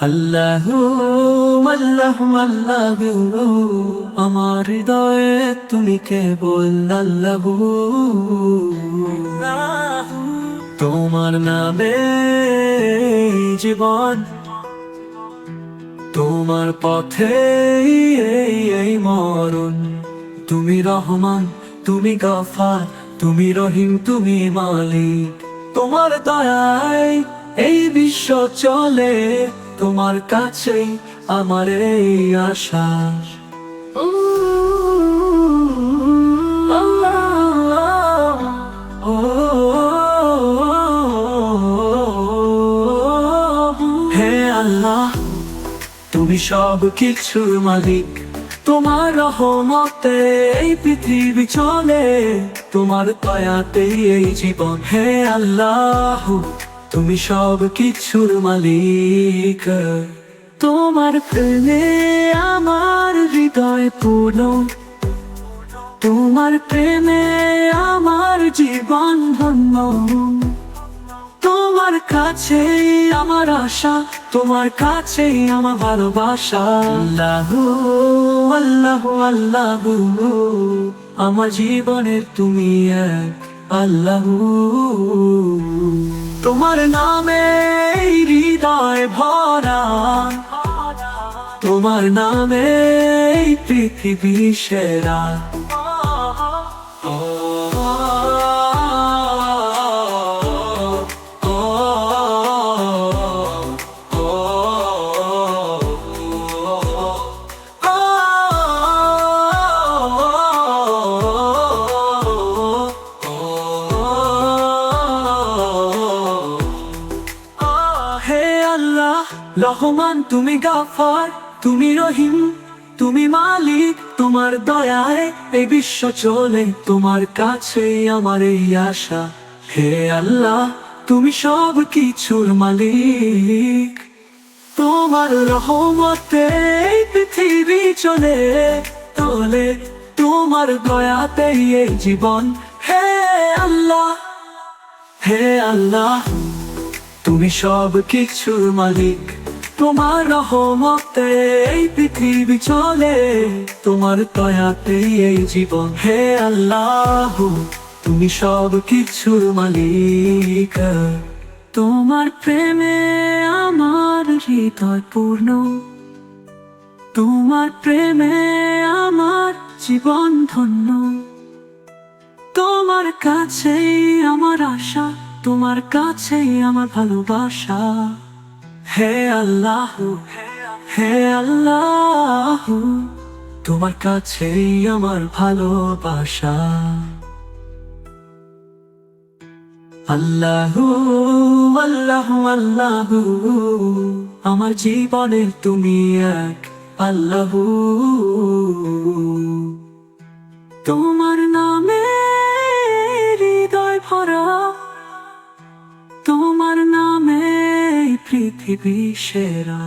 আল্লাহ আল্লাহ আল্লাহ আমার হৃদয়ে তুমি কেবল আল্লাহ। তোমার নামে জীবন, তোমার পথে এই এই মরণ। তুমি রহমান, তুমি গফার, তুমি রহিম, তুমি মালিক। তোমার দয়ায় এই বিশ্ব চলে। তোমার কাছেই আমার এই আশা। হে আল্লাহ, তুমি সব কিছুর মালিক। তোমার রহমতে এই পৃথিবী চলে। তোমার দয়াতেই এই জীবন। হে আল্লাহ তুমি সব কিছুর মালিক। তোমার প্রেমে আমার হৃদয় পূর্ণ। তোমার প্রেমে আমার জীবন ধন্য। তোমার কাছে আমার আশা, তোমার কাছে আমার ভালোবাসা। আল্লাহ আল্লাহ আল্লাহ, আমার জীবনের তুমি এক। আল্লাহ। তোমার নামে হৃদয় ভরা। তোমার নামে পৃথিবী সেরা। রহমান, তুমি গাফার, তুমি রহিম, তুমি মালিক, তোমার দয়ায় এই বিশ্ব চলে, তোমার কাছে আমার এই আশা। হে আল্লাহ, তুমি সব কিছুর মালিক। তোমার রহমতে পৃথিবী চলে তোলে তোমার দয়াতে এই জীবন। হে আল্লাহ হে আল্লাহ, তুমি সব কিছুর মালিক। তোমার রহমতে এই পৃথিবী চলে, তোমার দয়াতে এই জীবন। হে আল্লাহ, তুমি সব কিছুর মালিক। তোমার প্রেমে আমার হৃদয় পূর্ণ। তোমার প্রেমে আমার জীবন ধন্য। তোমার কাছেই আমার আশা, তোমার কাছেই আমার ভালোবাসা। হে আল্লাহ হে আল্লাহ, তোমার কাছেই আমার ভালোবাসা। আল্লাহ আল্লাহ আল্লাহ, আমার জীবনের তুমি এক আল্লাহ। তোমার নামে হৃদয় ভরা পৃথিবী সেরা?